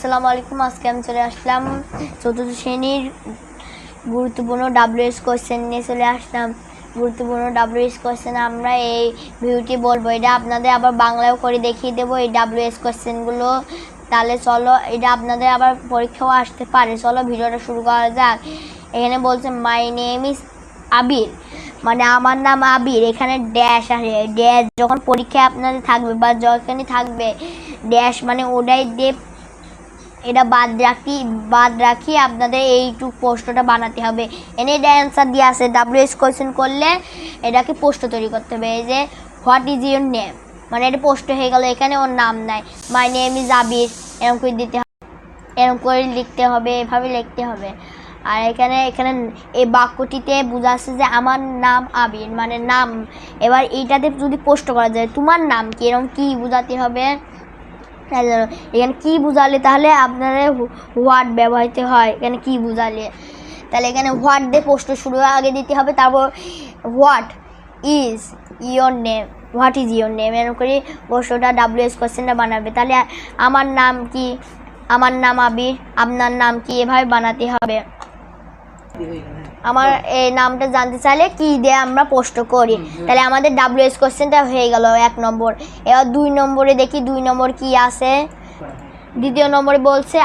আসসালামু আলাইকুম, আজকে আমি চলে আসলাম চতুর্থ শ্রেণির গুরুত্বপূর্ণ ডাব্লিউএস কোয়েশ্চেন নিয়ে চলে আসলাম। গুরুত্বপূর্ণ ডাব্লিউএস কোয়েশ্চেন আমরা এই ভিডিওটি বলব। এটা আপনাদের আবার বাংলায়ও করে দেখিয়ে দেবো এই ডাব্লিউএস কোয়েশ্চেনগুলো তাহলে চলো, এটা আপনাদের আবার পরীক্ষাও আসতে পারে। চলো ভিডিওটা শুরু করা যাক। এখানে বলছে মাই নেম ইজ আবির। মানে আমার নাম আবির। এখানে ড্যাশ আসে। ড্যাশ যখন পরীক্ষায় আপনাদের থাকবে বা যখনই থাকবে ড্যাশ মানে ওটাই দিয়ে এটা বাদ রাখি বাদ রাখি আপনাদের এইটুক পোস্টটা বানাতে হবে। এনে এটা অ্যান্সার দিয়ে আসে ডাব্লিউএস কোয়েশ্চেন করলে এটাকে পোস্ট তৈরি করতে হবে। এই যে হোয়াট ইজ ইউর নেম মানে এটা পোস্ট হয়ে গেল, এখানে ওর নাম নাই। মাই নেম ইজ আবির এরকম করে দিতে হবে। এরকম করে লিখতে হবে, এভাবে লিখতে হবে। আর এখানে এখানে এই বাক্যটিতে বোঝাচ্ছে যে, আমার নাম আবির মানে নাম। এবার এইটাতে যদি পোস্ট করা যায়, তোমার নাম কি? এরকম কি বোঝাতে হবে? তাই জন্য এখানে কি বুঝালে? তাহলে আপনাদের হোয়াট ব্যবহৃত হয়। এখানে কি বুঝালে? তাহলে এখানে হোয়াট দিয়ে পোস্ট শুরু আগে দিতে হবে। তারপর what is your name what is your name এরকম করে পোস্টটা ডাব্লিউ এস কোয়েশ্চেনটা বানাবে। তাহলে আমার নাম কি? আমার নাম আবির। আপনার নাম কি? এভাবে বানাতে হবে। আমার এই নামটা জানতে চাইলে কি দিয়ে আমরা পোস্ট করি? তাহলে আমাদের ডাব্লিউ এস কোশ্চেনটা হয়ে গেল এক নম্বর। এবার দুই নম্বরে দেখি দুই নম্বর কি আছে? দ্বিতীয় নম্বরে বলছে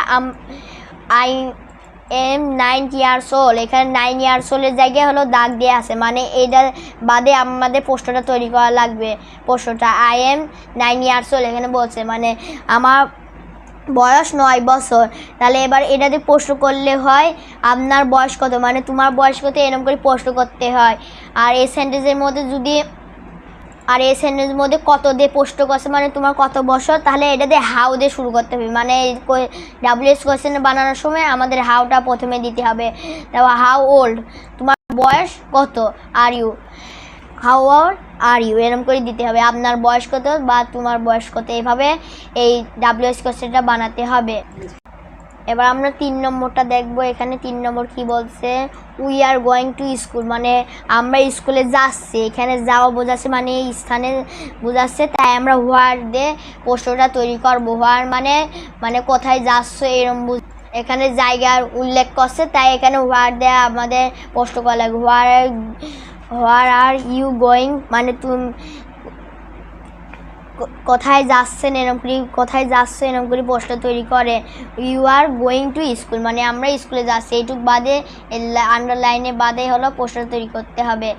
আই এম নাইন ইয়ার্স ওল এখানে নাইন ইয়ার্স ওলের জায়গায় হলো দাগ দিয়ে আছে। মানে এইটা বাদে আমাদের পোস্টটা তৈরি করা লাগবে পোস্টটা আই এম নাইন ইয়ার্স ওল এখানে বলছে মানে আমার বয়স নয় বছর। তাহলে এবার এটাতে প্রশ্ন করলে হয়, আপনার বয়স কত? মানে তোমার বয়স কত? এরকম করে প্রশ্ন করতে হয়। আর এই সেন্টেন্সের মধ্যে যদি, আর এই সেন্টেন্সের মধ্যে কত দিয়ে প্রশ্ন করছে মানে তোমার কত বছর? তাহলে এটা দিয়ে হাউ দিয়ে শুরু করতে হবে। মানে ডাব্লিউএস কোয়েশ্চেন বানানোর সময় আমাদের হাউটা প্রথমে দিতে হবে। তারপর হাউ ওল্ড তোমার বয়স কত? Are you how are you এরকম করে দিতে হবে। আপনার বয়স কত বা তোমার বয়স কত? এভাবে এই ডাব্লিউএস কোয়েশ্চেনটা বানাতে হবে। এবার আমরা তিন নম্বরটা দেখব। এখানে তিন নম্বর কি বলছে? We are going to school মানে আমরা স্কুলে যাচ্ছি। এখানে যাওয়া বোঝাচ্ছে মানে এই স্থানে বোঝাচ্ছে। তাই আমরা হোয়ার দিয়ে প্রশ্নটা তৈরি করব। হোয়ার মানে মানে কোথায় যাচ্ছ এরকম বুঝ এখানে জায়গার উল্লেখ করছে। তাই এখানে হোয়ার দেয়া আমাদের প্রশ্ন করা লাগবে। Where where are you going মানে তুমি কোথায় যাচ্ছেন? এরকম করে, কোথায় যাচ্ছে এরকম করে প্রশ্ন তৈরি করে। You are going to school মানে আমরা স্কুলে যাচ্ছি। এইটুক বাদে আন্ডারলাইনে বাদে হলো প্রশ্ন তৈরি করতে হবে।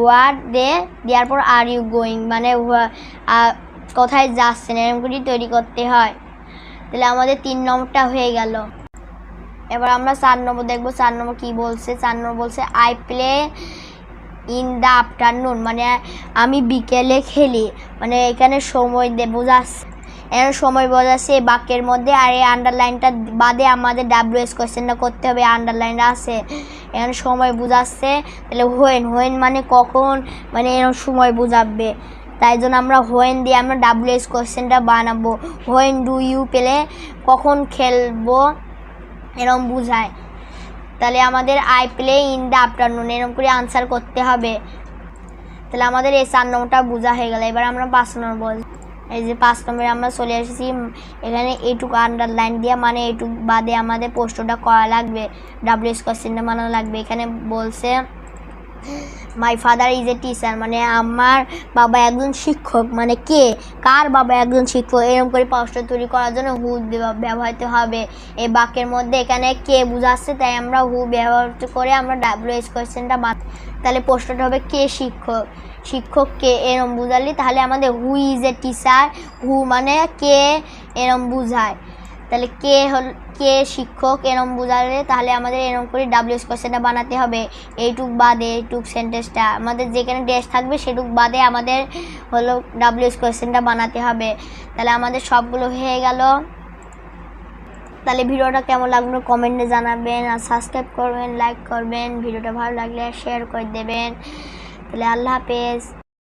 ওয়ার দে দেওয়ার পর আর ইউ গোয়িং মানে কোথায় যাচ্ছেন? এরকম করে তৈরি করতে হয়। তাহলে আমাদের তিন নম্বরটা হয়ে গেল। এবার আমরা চার নম্বর দেখব। চার নম্বর কি বলছে? চার নম্বর বলছে I play in the afternoon মানে আমি বিকেলে খেলি মানে এখানে সময় দে বোঝাচ্ছে এখানে সময় বোঝাচ্ছে এই বাক্যের মধ্যে, আর এই আন্ডারলাইনটা বাদে আমাদের ডাব্লিউ এস কোয়েশ্চেনটা করতে হবে আন্ডারলাইনটা আছে। এখানে সময় বোঝাচ্ছে, তাহলে হোয়েন হোয়েন মানে কখন মানে এরকম সময় বোঝাবে। তাই জন্য আমরা হোয়েন দিয়ে আমরা ডাব্লিউ এস কোয়েশ্চেনটা বানাবো। হোয়েন ডু ইউ পেলে কখন খেলব এরকম বুঝায়। তাহলে আমাদের I play in the afternoon এরকম করে আনসার করতে হবে। তাহলে আমাদের এই চার নম্বরটা বোঝা হয়ে গেল। এবার আমরা পাঁচ নম্বর বল। এই যে পাঁচ নম্বরে আমরা চলে এসেছি। এখানে এইটুকু আন্ডারলাইন দিয়ে মানে এইটুকু বাদে আমাদের পোস্টটা করা লাগবে। ডাব্লিউ ডাব্লিউএস চিহ্ন মানানো লাগবে। এখানে বলছে my father is a teacher মানে আমার বাবা একজন শিক্ষক মানে কে? কার বাবা একজন শিক্ষক? এরকম করে প্রশ্ন তৈরি করার জন্য হু ব্যবহৃত হবে। এই বাক্যের মধ্যে এখানে কে বুঝাচ্ছে, তাই আমরা হু ব্যবহার করে আমরা ডাব্লিউ এস কোয়েশ্চেনটা বাদ, তাহলে প্রশ্নটা হবে কে শিক্ষক? শিক্ষক কে? এরম বুঝালি তাহলে আমাদের who is a teacher who মানে কে? এরম বুঝায়। তাহলে কে হল কে শিক্ষক এরম বুঝালে তাহলে আমাদের এরম করে ডাব্লিউএস কোয়েশ্চেনটা বানাতে হবে। এইটুক বাদে এইটুক সেন্টেন্সটা আমাদের যেখানে ড্যাশ থাকবে সেটুক বাদে আমাদের হলো ডাব্লিউএস কোয়েশ্চেনটা বানাতে হবে। তাহলে আমাদের সবগুলো হয়ে গেল। তাহলে ভিডিওটা কেমন লাগল কমেন্টে জানাবেন আর সাবস্ক্রাইব করবেন লাইক করবেন। ভিডিওটা ভালো লাগলে শেয়ার করে দেবেন। তাহলে আল্লাহ হাফেজ।